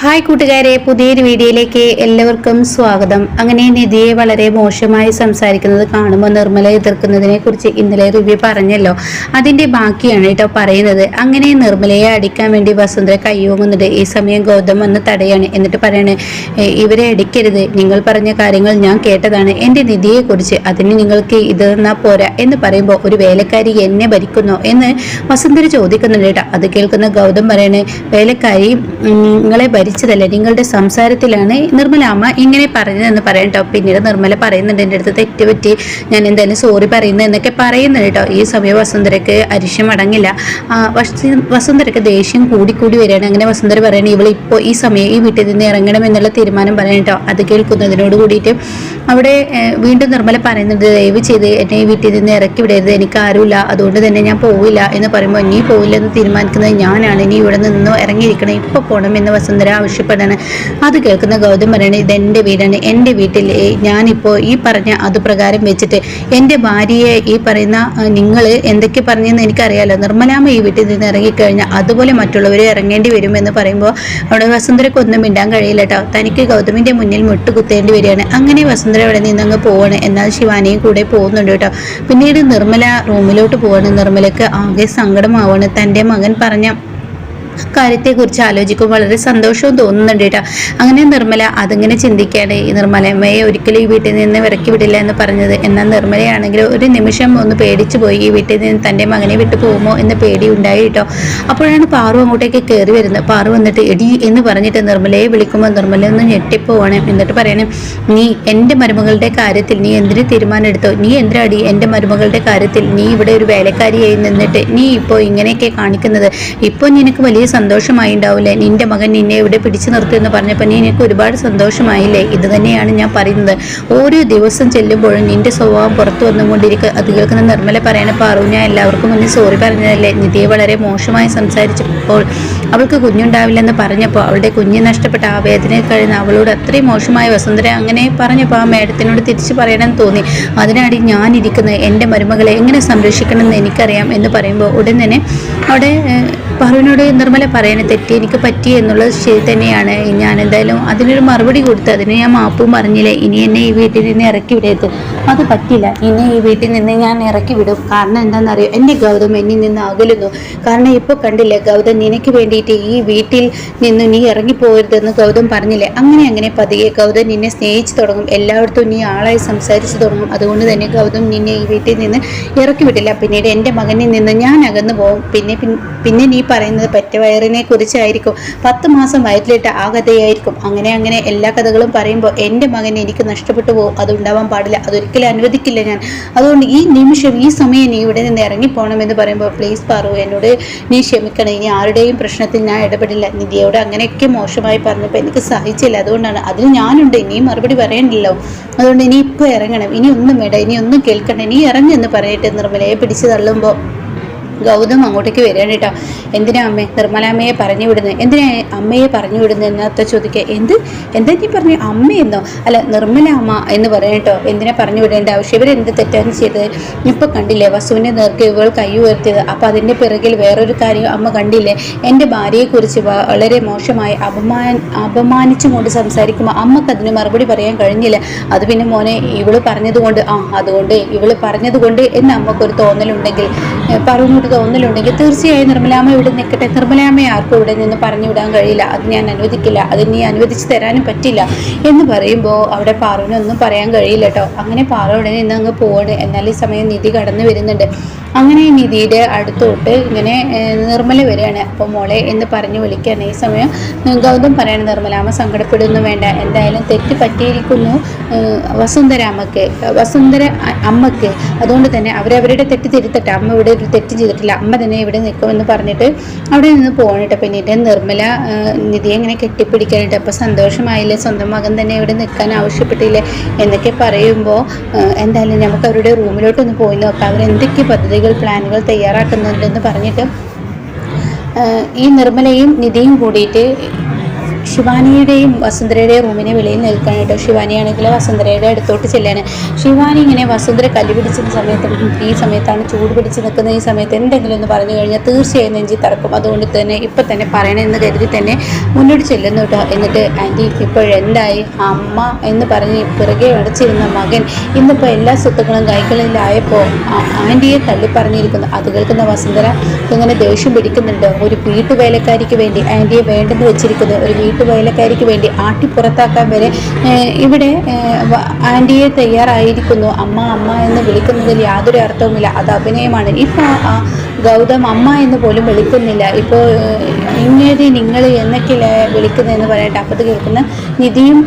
Hi കൂട്ടുകാരെ പുതിയൊരു വീഡിയോയിലേക്ക് എല്ലാവർക്കും സ്വാഗതം. അങ്ങനെ നിധിയെ വളരെ മോശമായി സംസാരിക്കുന്നത് കാണുമ്പോൾ നിർമ്മല എതിർക്കുന്നതിനെ കുറിച്ച് ഇന്നലെ റിവ്യൂ പറഞ്ഞല്ലോ. അതിന്റെ ബാക്കിയാണ് കേട്ടോ പറയുന്നത്. അങ്ങനെ നിർമ്മലയെ അടിക്കാൻ വേണ്ടി വസുന്ധര കൈയോങ്ങുന്നുണ്ട്. ഈ സമയം ഗൗതം വന്ന് തടയാണ്. എന്നിട്ട് പറയാണ് ഇവരെ അടിക്കരുത്. നിങ്ങൾ പറഞ്ഞ കാര്യങ്ങൾ ഞാൻ കേട്ടതാണ്. എന്റെ നിധിയെ കുറിച്ച് അതിന് നിങ്ങൾക്ക് ഇത് തന്നാ പോരാ എന്ന് പറയുമ്പോൾ ഒരു വേലക്കാരി എന്നെ ഭരിക്കുന്നോ എന്ന് വസുന്ധര ചോദിക്കുന്നുണ്ട് കേട്ടോ. അത് കേൾക്കുന്ന ഗൗതം പറയണേ വേലക്കാരി നിങ്ങളെ ഭരിച്ചതല്ല നിങ്ങളുടെ സംസാരത്തിലാണ് നിർമ്മല അമ്മ ഇങ്ങനെ പറഞ്ഞതെന്ന് പറയാം കേട്ടോ പിന്നീട് നിർമ്മല പറയുന്നുണ്ട് എന്റെ അടുത്ത് തെറ്റുപറ്റി ഞാൻ എന്തായാലും സോറി പറയുന്നു എന്നൊക്കെ പറയുന്നുണ്ട് കേട്ടോ ഈ സമയം വസുന്ധരക്ക് അരിശം അടങ്ങില്ല. ആ, വസുന്ധരക്ക് ദേഷ്യം കൂടി കൂടി വരികയാണ്. അങ്ങനെ വസുന്ധര പറയണേ ഇവൾ ഇപ്പോൾ ഈ സമയം ഈ വീട്ടിൽ നിന്ന് ഇറങ്ങണം എന്നുള്ള തീരുമാനം പറയണം കേട്ടോ അത് കേൾക്കുന്നതിനോട് കൂടിയിട്ട് അവിടെ വീണ്ടും നിർമ്മല പറയുന്നുണ്ട് ദയവ് ചെയ്ത് എന്നെ ഈ വീട്ടിൽ നിന്ന് ഇറക്കി വിടരുത്. എനിക്ക് ആരുമില്ല. അതുകൊണ്ട് തന്നെ ഞാൻ പോവില്ല. എന്ന് പറയുമ്പോൾ ഇനി പോവില്ല എന്ന് തീരുമാനിക്കുന്നത് ഞാനാണ്. ഇനി ഇവിടെ നിന്ന് ഇറങ്ങിയിരിക്കണം. ഇപ്പോൾ പോകണം എന്ന് വസുന്ധര ആവശ്യപ്പെടാണ്. അത് കേൾക്കുന്ന ഗൗതം പറയണേ ഇത് എന്റെ വീടാണ്. എന്റെ വീട്ടിൽ ഞാനിപ്പോൾ ഈ പറഞ്ഞ അത് പ്രകാരം വെച്ചിട്ട് എന്റെ ഭാര്യയെ ഈ പറയുന്ന നിങ്ങൾ എന്തൊക്കെ പറഞ്ഞെന്ന് എനിക്കറിയാലോ. നിർമ്മലാമ്മ ഈ വീട്ടിൽ നിന്ന് ഇറങ്ങിക്കഴിഞ്ഞാൽ അതുപോലെ മറ്റുള്ളവർ ഇറങ്ങേണ്ടി വരുമെന്ന് പറയുമ്പോൾ അവിടെ വസുന്ധരയ്ക്ക് ഒന്നും മിണ്ടാൻ കഴിയില്ല കേട്ടോ തനിക്ക് ഗൗതമിന്റെ മുന്നിൽ മുട്ടുകുത്തേണ്ടി വരികയാണ്. അങ്ങനെ വസുന്ധര അവിടെ നിന്ന് അങ്ങ് പോവാണ്. എന്നാൽ ശിവാനിയും കൂടെ പോകുന്നുണ്ട് കേട്ടോ പിന്നീട് നിർമ്മല റൂമിലോട്ട് പോവാണ്. നിർമ്മലക്ക് ആകെ സങ്കടമാവാണ്. തന്റെ മകൻ പറഞ്ഞ കാര്യത്തെക്കുറിച്ച് ആലോചിക്കുമ്പോൾ വളരെ സന്തോഷവും തോന്നുന്നുണ്ട് കേട്ടോ. അങ്ങനെ നിർമ്മല അതിങ്ങനെ ചിന്തിക്കുകയാണ്. ഈ നിർമ്മലമ്മയെ ഒരിക്കലും ഈ വീട്ടിൽ നിന്ന് ഇറക്കി വിടില്ല എന്ന് പറഞ്ഞത്. എന്നാൽ നിർമ്മലയാണെങ്കിൽ ഒരു നിമിഷം ഒന്ന് പേടിച്ചു പോയി. ഈ വീട്ടിൽ നിന്ന് തന്റെ മകനെ വിട്ടു പോകുമോ എന്ന് പേടി ഉണ്ടായി കേട്ടോ. അപ്പോഴാണ് പാറു അങ്ങോട്ടേക്ക് കയറി വരുന്നത്. പാറു വന്നിട്ട് എടി എന്ന് പറഞ്ഞിട്ട് നിർമ്മലയെ വിളിക്കുമ്പോൾ നിർമ്മല ഒന്ന് ഞെട്ടിപ്പോവാണ്. എന്നിട്ട് പറയണം നീ എന്റെ മരുമകളുടെ കാര്യത്തിൽ നീ എന്തിനു തീരുമാനം എടുത്തോ നീ എന്തിനാടി എന്റെ മരുമകളുടെ കാര്യത്തിൽ നീ ഇവിടെ ഒരു വേലക്കാരിയായി നിന്നിട്ട് നീ ഇപ്പോൾ ഇങ്ങനെയൊക്കെ കാണിക്കുന്നത്? ഇപ്പോൾ നിനക്ക് വലിയ സന്തോഷമായി ഉണ്ടാവില്ലേ നിന്റെ മകൻ നിന്നെ ഇവിടെ പിടിച്ചു നിർത്തുമെന്ന് പറഞ്ഞപ്പോൾ നീ നിനക്ക് ഒരുപാട് സന്തോഷമായില്ലേ? ഇത് തന്നെയാണ് ഞാൻ പറയുന്നത്. ഓരോ ദിവസം ചെല്ലുമ്പോഴും നിന്റെ സ്വഭാവം പുറത്തു വന്നുകൊണ്ടിരിക്കുക അത് കേൾക്കുന്ന നിർമ്മല പറയണ പാറു ഞാൻ എല്ലാവർക്കും മുന്നിൽ സോറി പറഞ്ഞതല്ലേ? നിധിയെ വളരെ മോശമായി സംസാരിച്ചപ്പോൾ അവൾക്ക് കുഞ്ഞുണ്ടാവില്ലെന്ന് പറഞ്ഞപ്പോൾ അവളുടെ കുഞ്ഞ് നഷ്ടപ്പെട്ട ആ വേദനയിൽ കഴിയുന്ന അവളോട് അത്രയും മോശമായ വസുന്ധര അങ്ങനെ പറഞ്ഞപ്പോൾ ആ മേഡത്തിനോട് തിരിച്ചു പറയണമെന്ന് തോന്നി. അതിനാടി ഞാനിരിക്കുന്നത്. എന്റെ മരുമകളെ എങ്ങനെ സംരക്ഷിക്കണമെന്ന് എനിക്കറിയാം എന്ന് പറയുമ്പോൾ ഉടൻ തന്നെ അവിടെ പാറുവിനോട് നിർമ്മല പറയണ തെറ്റി എനിക്ക് പറ്റി എന്നുള്ളത് ശരി തന്നെയാണ്. ഞാൻ എന്തായാലും അതിനൊരു മറുപടി കൊടുത്ത് അതിന് ഞാൻ മാപ്പും പറഞ്ഞില്ലേ? ഇനി എന്നെ ഈ വീട്ടിൽ നിന്ന് ഇറക്കി വിടരുത്. അത് പറ്റില്ല. ഇനി ഈ വീട്ടിൽ നിന്ന് ഞാൻ ഇറക്കി വിടും. കാരണം എന്താണെന്നറിയോ? എന്റെ ഗൗതം എന്നിൽ നിന്ന് അകലുന്നു. കാരണം ഇപ്പോൾ കണ്ടില്ലേ ഗൗതം നിനക്ക് വേണ്ടിയിട്ട് ഈ വീട്ടിൽ നിന്ന് നീ ഇറങ്ങിപ്പോകരുതെന്ന് ഗൗതം പറഞ്ഞില്ലേ? അങ്ങനെ അങ്ങനെ പതിയെ ഗൗതം നിന്നെ സ്നേഹിച്ചു തുടങ്ങും. എല്ലായിടത്തും നീ ആളായി സംസാരിച്ചു തുടങ്ങും. അതുകൊണ്ട് തന്നെ ഗൗതം നിന്നെ ഈ വീട്ടിൽ നിന്ന് ഇറക്കി വിടില്ല. പിന്നീട് എന്റെ മകനിൽ നിന്ന് ഞാൻ അകന്നു പോകും. പിന്നെ പിന്നെ നീ പറയുന്നത് പറ്റ വയറിനെ കുറിച്ചായിരിക്കും. പത്ത് മാസം വയറ്റിലിട്ട് ആ കഥയായിരിക്കും. അങ്ങനെ അങ്ങനെ എല്ലാ കഥകളും പറയുമ്പോൾ എന്റെ മകൻ എനിക്ക് നഷ്ടപ്പെട്ടു പോകും. അതുണ്ടാവാൻ പാടില്ല. അതൊരിക്കലും അനുവദിക്കില്ല ഞാൻ. അതുകൊണ്ട് ഈ നിമിഷം ഈ സമയം നീ ഇവിടെ നിന്ന് ഇറങ്ങിപ്പോകണമെന്ന് പറയുമ്പോൾ പ്ലീസ് പറു എന്നോട് നീ ക്ഷമിക്കണം. ഇനി ആരുടെയും പ്രശ്നത്തിൽ ഞാൻ ഇടപെടില്ല. നിധിയോട് അങ്ങനെയൊക്കെ മോശമായി പറഞ്ഞപ്പോൾ എനിക്ക് സഹിച്ചില്ല. അതുകൊണ്ടാണ് അതിൽ ഞാനുണ്ട്. ഇനിയും മറുപടി പറയണ്ടല്ലോ. അതുകൊണ്ട് ഇനി ഇപ്പോൾ ഇറങ്ങണം. ഇനി ഒന്നും വേണ്ട. ഇനി ഒന്നും കേൾക്കണ്ട. നീ ഇറങ്ങെന്ന് പറയട്ടെ നിർമ്മലയെ പിടിച്ചു തള്ളുമ്പോൾ. ഗൗതം അങ്ങോട്ടേക്ക് വരികയാണ് കേട്ടോ. എന്തിനാ അമ്മേ? നിർമ്മലാമ്മയെ പറഞ്ഞു വിടുന്നത്? എന്തിനാ അമ്മയെ പറഞ്ഞു വിടുന്നത് എന്നത്തെ ചോദിക്കുക. എന്ത്? എന്താ നീ പറഞ്ഞു? അമ്മയെന്നോ? അല്ല നിർമ്മല അമ്മ എന്ന് പറയാം കേട്ടോ. എന്തിനാ പറഞ്ഞു വിടേണ്ട ആവശ്യം? ഇവരെന്ത് തെറ്റാണ് ചെയ്തത്? ഇപ്പൊ കണ്ടില്ലേ വസുവിന്റെ നേർക്ക് ഇവൾ കൈ ഉയർത്തിയത്. അപ്പൊ അതിന്റെ പിറകിൽ വേറൊരു കാര്യം അമ്മ കണ്ടില്ലേ? എന്റെ ഭാര്യയെക്കുറിച്ച് വളരെ മോശമായി അപമാന അപമാനിച്ചുകൊണ്ട് സംസാരിക്കുമ്പോൾ അമ്മയ്ക്ക് അതിന് മറുപടി പറയാൻ കഴിഞ്ഞില്ല. അത് പിന്നെ മോനെ ഇവൾ പറഞ്ഞതുകൊണ്ട് ആ അതുകൊണ്ട് ഇവൾ പറഞ്ഞതുകൊണ്ട് എന്ന് അമ്മക്കൊരു തോന്നലുണ്ടെങ്കിൽ ഏഹ് പറഞ്ഞൊരു തോന്നലുണ്ടെങ്കിൽ തീർച്ചയായും നിർമ്മലാമ്മ ഇവിടെ നിൽക്കട്ടെ. നിർമ്മലാമ്മയെ ആർക്കും ഇവിടെ നിന്ന് പറഞ്ഞു വിടാൻ കഴിയില്ല. അത് ഞാൻ അനുവദിക്കില്ല. അത് നീ അനുവദിച്ച് തരാനും പറ്റില്ല എന്ന് പറയുമ്പോൾ അവിടെ പാറുവിനൊന്നും പറയാൻ കഴിയില്ല കേട്ടോ. അങ്ങനെ പാറ അവിടെ നിന്ന് അങ്ങ് പോവാണ്. എന്നാൽ ഈ സമയം നിധി കടന്നു വരുന്നുണ്ട്. അങ്ങനെ നിധിയുടെ അടുത്തോട്ട് ഇങ്ങനെ നിർമ്മല വരികയാണ്. അപ്പോൾ മോളെ എന്ന് പറഞ്ഞു വിളിക്കുകയാണ്. ഈ സമയം ഗൗതം പറയാണ് നിർമ്മലാമ്മ സങ്കടപ്പെടുന്നു വേണ്ട. എന്തായാലും തെറ്റ് പറ്റിയിരിക്കുന്നു വസുന്ധരാമ്മക്ക് വസുന്ധര അമ്മയ്ക്ക്. അതുകൊണ്ട് തന്നെ അവരവരുടെ തെറ്റ് തിരുത്തട്ടെ. അമ്മ ഇവിടെ ഒരു തെറ്റ് ചെയ്തിട്ടില്ല അമ്മ തന്നെ ഇവിടെ നിൽക്കുമെന്ന് പറഞ്ഞിട്ട് അവിടെ നിന്ന് പോകണിട്ട് പിന്നീട് നിർമ്മല നിധി എങ്ങനെ കെട്ടിപ്പിടിക്കാനിട്ട് അപ്പോൾ സന്തോഷമായില്ലേ? സ്വന്തം മകൻ തന്നെ ഇവിടെ നിൽക്കാൻ ആവശ്യപ്പെട്ടില്ലേ? എന്നൊക്കെ പറയുമ്പോൾ എന്തായാലും നമുക്ക് അവരുടെ റൂമിലോട്ടൊന്ന് പോയി നോക്കാം. അവരെന്തൊക്കെ പദ്ധതികൾ പ്ലാനുകൾ തയ്യാറാക്കുന്നുണ്ടെന്ന് പറഞ്ഞിട്ട് ഈ നിർമ്മലയും നിധിയും കൂടിയിട്ട് ശിവാനിയുടെയും വസുന്ധരയുടെയും റൂമിനെ വെളിയിൽ നിൽക്കാൻ കേട്ടോ. ശിവാനിയാണെങ്കിൽ വസുന്ധരയുടെ അടുത്തോട്ട് ചെല്ലാണ്. ശിവാനി ഇങ്ങനെ വസുന്ധര കല്ല് പിടിച്ചിരുന്ന സമയത്ത് ഈ സമയത്താണ് ചൂട് പിടിച്ച് നിൽക്കുന്ന ഈ സമയത്ത് എന്തെങ്കിലും ഒന്ന് പറഞ്ഞു കഴിഞ്ഞാൽ തീർച്ചയായും നെഞ്ചി തറക്കും. അതുകൊണ്ട് തന്നെ ഇപ്പം തന്നെ പറയണമെന്ന് കരുതി തന്നെ മുന്നോട്ട് ചെല്ലുന്നു കേട്ടോ. എന്നിട്ട് ആന്റി ഇപ്പോഴെന്തായി അമ്മ എന്ന് പറഞ്ഞ് പിറകെ അടച്ചിരുന്ന മകൻ ഇന്നിപ്പോൾ എല്ലാ സ്വത്തുക്കളും കൈകളിലായപ്പോൾ ആന്റിയെ തള്ളി പറഞ്ഞിരിക്കുന്നു. അത് കേൾക്കുന്ന വസുന്ധര ഇങ്ങനെ ദേഷ്യം പിടിക്കുന്നുണ്ട്. ഒരു വീട്ടുവേലക്കാരിക്ക് വേണ്ടി ആന്റിയെ വേണ്ടെന്ന് വെച്ചിരിക്കുന്നത് ഒരു വീട്ടുവേലക്കാരിക്ക് വേണ്ടി ആട്ടി പുറത്താക്കാൻ വരെ ഇവിടെ ആന്റിയെ തയ്യാറായിരിക്കുന്നു. അമ്മ അമ്മ എന്ന് വിളിക്കുന്നതിൽ യാതൊരു അർത്ഥവുമില്ല. അത് അഭിനയമാണ്. ഇപ്പോൾ ഗൗതം അമ്മ എന്ന് പോലും വിളിക്കുന്നില്ല. ഇപ്പോൾ ഇങ്ങനെ നിങ്ങൾ എന്നൊക്കെയല്ലേ വിളിക്കുന്നതെന്ന് പറയട്ടെ. അപ്പോൾ കേൾക്കുന്ന നിധിയും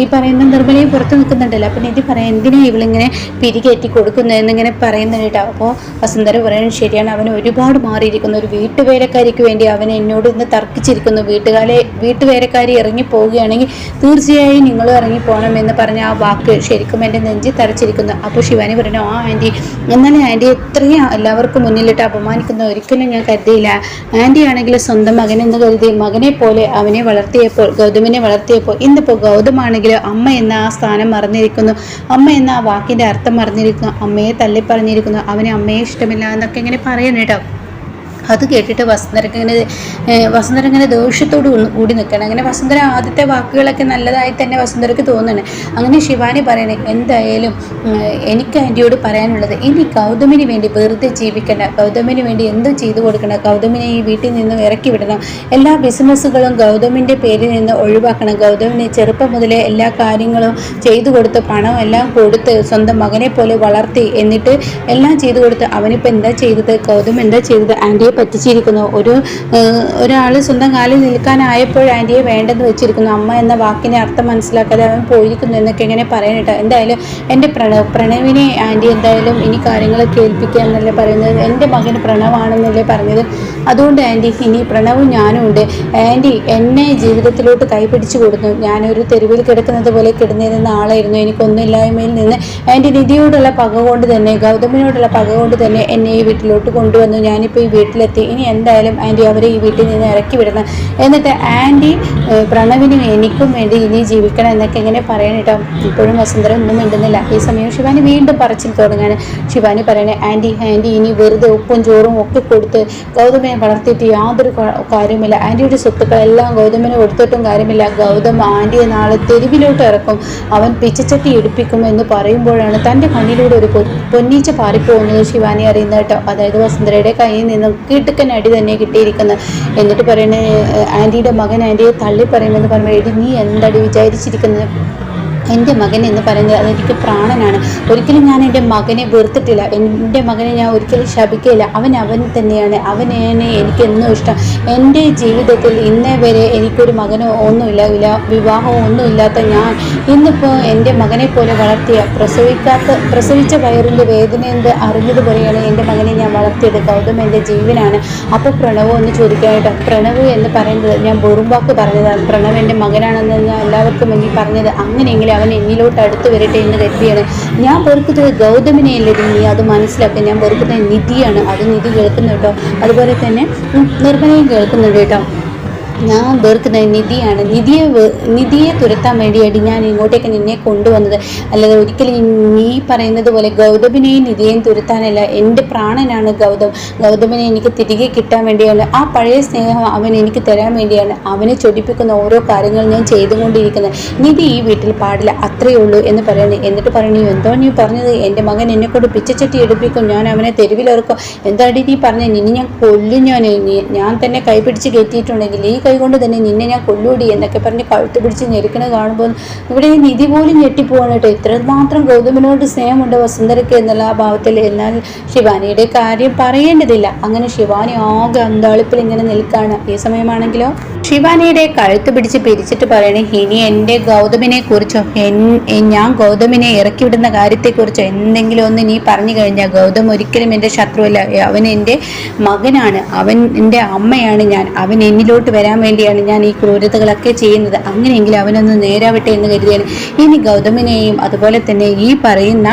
ഈ പറയുന്ന നിർമ്മലയും പുറത്ത് നിൽക്കുന്നുണ്ടല്ലോ. അപ്പം നിധി പറയാം എന്തിനാ ഇവളിങ്ങനെ പിരികേറ്റി കൊടുക്കുന്നതെന്നിങ്ങനെ പറയുന്നത് കേട്ടോ അപ്പോൾ വസുന്ധര പറയുന്നത് ശരിയാണ്. അവൻ ഒരുപാട് മാറിയിരിക്കുന്നു. ഒരു വീട്ടുവേലക്കാരിക്ക് വേണ്ടി അവൻ എന്നോട് ഇന്ന് തർക്കിച്ചിരിക്കുന്നു. വീട്ടുകാരെ വീട്ടുവേലക്കാരി ഇറങ്ങി പോവുകയാണെങ്കിൽ തീർച്ചയായും നിങ്ങളും ഇറങ്ങി പോകണം എന്ന് പറഞ്ഞ ആ വാക്ക് ശരിക്കും എന്റെ നെഞ്ചി തറച്ചിരിക്കുന്നു. അപ്പോൾ ശിവാനി പറഞ്ഞു ആ ആന്റി. എന്നാലും ആന്റി എത്രയും എല്ലാവർക്കും മുന്നിലിട്ട് അപമാനിക്കുന്ന ഒരിക്കലും ഞാൻ കരുതിയില്ല. ആന്റി ആണെങ്കിൽ സ്വന്തം മകനെന്ന് കരുതി മകനെ പോലെ അവനെ വളർത്തിയപ്പോൾ ഗൗതമിനെ വളർത്തിയപ്പോൾ ഇന്നിപ്പോൾ ഗൗതമാണെങ്കിൽ അമ്മ എന്ന ആ സ്ഥാനം മറന്നിരിക്കുന്നു. അമ്മ എന്ന ആ വാക്കിന്റെ അർത്ഥം മറന്നിരിക്കുന്നു. അമ്മയെ തള്ളി പറഞ്ഞിരിക്കുന്നു അവന് അമ്മയെ ഇഷ്ടമില്ല എന്നൊക്കെ ഇങ്ങനെ പറയണം കേട്ടോ. അത് കേട്ടിട്ട് വസുന്ധരക്ക് ഇങ്ങനെ വസന്തര ഇങ്ങനെ ദേഷ്യത്തോട് കൂടി നിൽക്കണം അങ്ങനെ വസന്തര ആദ്യത്തെ വാക്കുകളൊക്കെ നല്ലതായി തന്നെ വസുന്ധരക്ക് തോന്നുന്നു അങ്ങനെ ശിവാനി പറയണേ എന്തായാലും എനിക്ക് ആന്റിയോട് പറയാനുള്ളത് ഇനി ഗൗതമിന് വേണ്ടി വെറുതെ ജീവിക്കണ്ട. ഗൗതമിന് വേണ്ടി എന്തും ചെയ്തു കൊടുക്കണം? ഗൗതമിനെ ഈ വീട്ടിൽ നിന്ന് ഇറക്കി വിടണം. എല്ലാ ബിസിനസ്സുകളും ഗൗതമിന്റെ പേരിൽ നിന്ന് ഒഴിവാക്കണം. ഗൗതമിനെ ചെറുപ്പം മുതലേ എല്ലാ കാര്യങ്ങളും ചെയ്തു കൊടുത്ത് പണം എല്ലാം കൊടുത്ത് സ്വന്തം മകനെ പോലെ വളർത്തി എന്നിട്ട് എല്ലാം ചെയ്തു കൊടുത്ത് അവനിപ്പോൾ എന്താ ചെയ്തത്? ഗൗതം എന്താ ചെയ്തത്? ആന്റിയെ പറ്റിച്ചിരിക്കുന്നു. ഒരു ഒരാൾ സ്വന്തം കാലിൽ നിൽക്കാനായപ്പോൾ ആന്റിയെ വേണ്ടെന്ന് വെച്ചിരിക്കുന്നു. അമ്മ എന്ന വാക്കിന്റെ അർത്ഥം മനസ്സിലാക്കാതെ അവൻ പോയിരിക്കുന്നു എന്നൊക്കെ ഇങ്ങനെ പറയാനിട്ട് എന്തായാലും എന്റെ പ്രണവ് പ്രണവിനെ ആന്റി എന്തായാലും ഇനി കാര്യങ്ങൾ കേൾപ്പിക്കുക എന്നല്ലേ പറയുന്നത്. എന്റെ മകൻ പ്രണവാണെന്നല്ലേ പറഞ്ഞത്. അതുകൊണ്ട് ആന്റി ഇനി പ്രണവും ഞാനും ഉണ്ട്. ആന്റി എന്നെ ജീവിതത്തിലോട്ട് കൈപിടിച്ചു കൊടുത്തു ഞാനൊരു തെരുവിൽ കിടക്കുന്നത് പോലെ കിടന്നിരുന്ന ആളായിരുന്നു. എനിക്കൊന്നുമില്ലായ്മയിൽ നിന്ന് ആന്റി നിധിയോടുള്ള പക കൊണ്ട് തന്നെ ഗൗതമിനോടുള്ള പക കൊണ്ട് തന്നെ എന്നെ ഈ വീട്ടിലോട്ട് കൊണ്ടുവന്നു. ഞാനിപ്പോൾ ഈ വീട്ടിലെത്തി ഇനി എന്തായാലും ആന്റി അവരെ ഈ വീട്ടിൽ നിന്ന് ഇറക്കി വിടണം. എന്നിട്ട് ആന്റി പ്രണവിനും എനിക്കും വേണ്ടി ഇനി ജീവിക്കണം എന്നൊക്കെ ഇങ്ങനെ പറയണിട്ടോ ഇപ്പോഴും വസുന്ധര ഒന്നും മിണ്ടുന്നില്ല. ഈ സമയം ശിവാനി വീണ്ടും പറച്ചിൽ തുടങ്ങാണ് ശിവാനി പറയണേ ആന്റി ആന്റി ഇനി വെറുതെ ഉപ്പും ചോറും ഒക്കെ കൊടുത്ത് ഗൗതമനെ വളർത്തിയിട്ട് യാതൊരു കാര്യമില്ല ആന്റിയുടെ സ്വത്തുക്കളെല്ലാം ഗൗതമന് കൊടുത്തിട്ടും കാര്യമില്ല. ഗൗതം ആന്റിയെ നാളെ തെരുവിലോട്ട് ഇറക്കും. അവൻ പിച്ചച്ചട്ടി എടുപ്പിക്കും എന്ന് പറയുമ്പോഴാണ് തന്റെ കണ്ണിലൂടെ ഒരു പൊന്നീച്ച പാറിപ്പോകുന്നത് ശിവാനി അറിയുന്നത് കേട്ടോ. അതായത് വസുന്ധരയുടെ കയ്യിൽ നിന്നും കിട്ടുക്കൻ അടി തന്നെ കിട്ടിയിരിക്കുന്നത് എന്നിട്ട് പറയണേ ആന്റിയുടെ മകൻ ആന്റിയെ തള്ളി പറയുമെന്ന് പറയുമ്പോൾ എടി നീ എന്തടി വിചാരിച്ചിരിക്കുന്നത് എന്റെ മകൻ എന്ന് പറയുന്നത് അതെനിക്ക് പ്രാണനാണ്. ഒരിക്കലും ഞാൻ എന്റെ മകനെ വെറുത്തിട്ടില്ല. എന്റെ മകനെ ഞാൻ ഒരിക്കലും ശപിക്കില്ല അവൻ അവൻ തന്നെയാണ്. അവനെ എനിക്ക് എന്നും ഇഷ്ടം. എന്റെ ജീവിതത്തിൽ ഇന്നേ വരെ എനിക്കൊരു മകനോ ഒന്നുമില്ല. ഇല്ല വിവാഹമോ ഒന്നുമില്ലാത്ത ഞാൻ ഇന്നിപ്പോൾ എന്റെ മകനെ പോലെ വളർത്തിയ പ്രസവിക്കാത്ത പ്രസവിച്ച വയറിന്റെ വേദന എന്ത് അറിഞ്ഞതുപോലെയാണ് എന്റെ മകനെ ഞാൻ വളർത്തിയത്. ഗൗതം എന്റെ ജീവനാണ്. അപ്പോൾ പ്രണവ് എന്ന് ചോദിക്കാനായിട്ട് പ്രണവ് എന്ന് പറയുന്നത് ഞാൻ വെറും പറഞ്ഞതാണ്. പ്രണവ് എന്റെ മകനാണെന്ന് ഞാൻ എല്ലാവർക്കും മുന്നിൽ പറഞ്ഞത് അങ്ങനെയെങ്കിലും അവൻ എന്നിലോട്ട് അടുത്ത് വരട്ടെ എന്ന് കരുതിയാണ്. ഞാൻ വെറുക്കുന്നത് ഗൗതമിനെയല്ലേ നീ അത് മനസ്സിലാക്കുക ഞാൻ പൊറുക്കുന്നത് നിധിയാണ്. അത് നിധി കേൾക്കുന്നു കേട്ടോ അതുപോലെ തന്നെ നിർമ്മലയും കേൾക്കുന്നുണ്ട് കേട്ടോ. ഞാൻ തീർക്കുന്നത് നിധിയാണ്. നിധിയെ നിധിയെ തുരത്താൻ വേണ്ടിയായിട്ട് ഞാൻ ഇങ്ങോട്ടേക്ക് നിന്നെ കൊണ്ടുവന്നത്. അല്ലാതെ ഒരിക്കലും നീ പറയുന്നത് പോലെ ഗൗതമിനെയും നിധിയെയും തുരത്താനല്ല. എന്റെ പ്രാണനാണ് ഗൗതം. ഗൗതമിനെ എനിക്ക് തിരികെ കിട്ടാൻ വേണ്ടിയാണ്. ആ പഴയ സ്നേഹം അവൻ എനിക്ക് തരാൻ വേണ്ടിയാണ്. അവനെ ചൊടിപ്പിക്കുന്ന ഓരോ കാര്യങ്ങൾ ഞാൻ ചെയ്തുകൊണ്ടിരിക്കുന്നത്. നിധി ഈ വീട്ടിൽ പാടില്ല. അത്രയേ ഉള്ളൂ എന്ന് പറയുന്നത് എന്നിട്ട് പറഞ്ഞു എന്തോ നീ പറഞ്ഞത്? എന്റെ മകൻ എന്നെ കൊണ്ട് പിച്ചച്ചട്ടി എടുപ്പിക്കും. ഞാൻ അവനെ തെരുവിലിറക്കും എന്താടി നീ പറഞ്ഞത് നിന്നെ ഞാൻ കൊല്ലും ഞാൻ ഞാൻ തന്നെ കൈപിടിച്ച് കയറ്റിയിട്ടുണ്ടെങ്കിൽ ഈ കൈ കൊണ്ട് തന്നെ നിന്നെ ഞാൻ കൊല്ലൂടി എന്നൊക്കെ പറഞ്ഞ് കഴുത്ത് പിടിച്ച് ഞെരുക്കണ കാണുമ്പോൾ ഇവിടെ നിധി പോലും ഞെട്ടിപ്പോവാണ് കേട്ടോ. ഇത്രമാത്രം ഗൗതമനോട് സ്നേഹമുണ്ട് വസുന്ധരയ്ക്ക് എന്നുള്ള ആ ഭാവത്തിൽ എന്നാൽ ശിവാനിയുടെ കാര്യം പറയേണ്ടതില്ല. അങ്ങനെ ശിവാനി ആകെ അന്താളിപ്പിൽ ഇങ്ങനെ നിൽക്കുകയാണ് ഈ സമയമാണെങ്കിലോ? ശിവാനിയുടെ കഴുത്ത് പിടിച്ച് പിരിച്ചിട്ട് പറയണേ ഇനി എന്റെ ഗൗതമിനെ കുറിച്ചോ? ഞാൻ ഗൗതമിനെ ഇറക്കിവിടുന്ന കാര്യത്തെക്കുറിച്ചോ? എന്തെങ്കിലും ഒന്ന് നീ പറഞ്ഞു കഴിഞ്ഞാൽ ഗൗതം ഒരിക്കലും എന്റെ ശത്രുവല്ല. അവൻ എന്റെ മകനാണ്. അവൻ എന്റെ അമ്മയാണ് ഞാൻ. അവൻ എന്നിലോട്ട് വരാൻ വേണ്ടിയാണ് ഞാൻ ഈ ക്രൂരതകളൊക്കെ ചെയ്യുന്നത്. അങ്ങനെയെങ്കിൽ അവനൊന്ന് നേരാവട്ടെ എന്ന് കരുതിയാണ്. ഇനി ഗൗതമിനെയും അതുപോലെ തന്നെ ഈ പറയുന്ന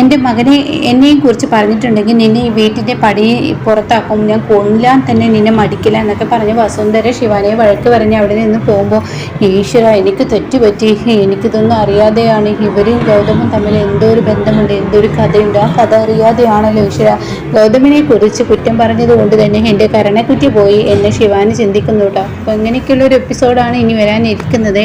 എന്റെ മകനെ എന്നെയും കുറിച്ച് പറഞ്ഞിട്ടുണ്ടെങ്കിൽ നിന്നെ ഈ വീട്ടിന്റെ പടി പുറത്താക്കും. ഞാൻ കൊല്ലാൻ തന്നെ നിന്നെ മടിക്കില്ല എന്നൊക്കെ പറഞ്ഞ് വസുന്ധര ശിവാനിയെ വഴക്ക് പറഞ്ഞ് അവിടെ നിന്ന് പോകുമ്പോൾ ഈശ്വര എനിക്ക് തെറ്റുപറ്റി. എനിക്കിതൊന്നും അറിയാതെയാണ് ഇവരും ഗൗതമും തമ്മിൽ എന്തോ ഒരു ബന്ധമുണ്ട് എന്തോ ഒരു കഥയുണ്ട്. ആ കഥ അറിയാതെയാണല്ലോ ഈശ്വര. ഗൗതമിനെ കുറിച്ച് കുറ്റം പറഞ്ഞത് കൊണ്ട് തന്നെ എന്റെ കരണക്കുറ്റി പോയി എന്നെ ശിവാനി ചിന്തിക്കുന്നു കേട്ടോ. അപ്പോൾ ഇങ്ങനെയൊക്കെയുള്ള എപ്പിസോഡാണ് ഇനി വരാനിരിക്കുന്നത്.